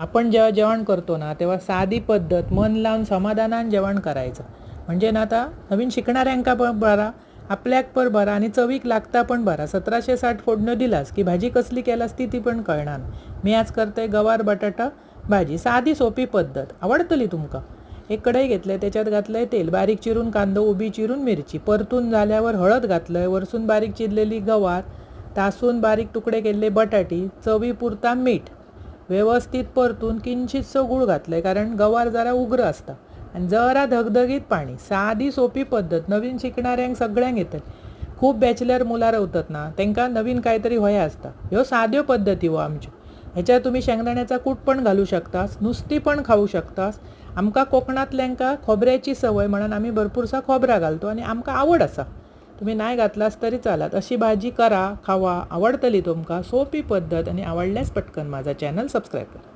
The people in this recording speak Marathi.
आपण जेव्हा जेवण करतो ना तेव्हा साधी पद्धत मन लावून समाधानान जेवण करायचं. म्हणजे ना आता नवीन शिकणाऱ्यांका पण बरा आपल्याक पण बरा आणि चवीक लागता पण बरा. सतराशे साठ फोडणं दिलास की भाजी कसली केलास ती ती पण कळणार मी आज करते गवार बटाटा भाजी. साधी सोपी पद्धत. आवडतली तुमका? एक कढई घेतलंय त्याच्यात घातलंय तेल. बारीक चिरून कांदो उभी चिरून मिरची. परतून झाल्यावर हळद घातलंय वरसून बारीक चिरलेली गवार तासून बारीक तुकडे केलेले बटाटी चवीपुरता मीठ. व्यवस्थित परतून किंचितसं गूळ घातलंय कारण गवार जरा उग्र असता. आणि जरा धगधगीत पाणी साधी सोपी पद्धत नवीन शिकणाऱ्यांक सगळ्यांक येतात खूप बॅचलर मुलां रवतात ना त्यांका नवीन काहीतरी होया असता. ह्यो साध्यो पद्धती हो आमच्यो ह्याच्यात तुम्ही शेंगदाण्याचा कूट पण घालू शकतास नुसती पण खाऊ शकतास. आमका कोकणातल्यांका खोबऱ्याची सवय म्हणून आम्ही भरपूरसा खोबरा घालतो आणि आमका आवड असा. तुम्ही नाही घातलास तरी चालात. अशी भाजी करा खावा आवडतली तुमका सोपी पद्धत आणि आवडल्यास पटकन माझा चॅनल सबस्क्राईब करा.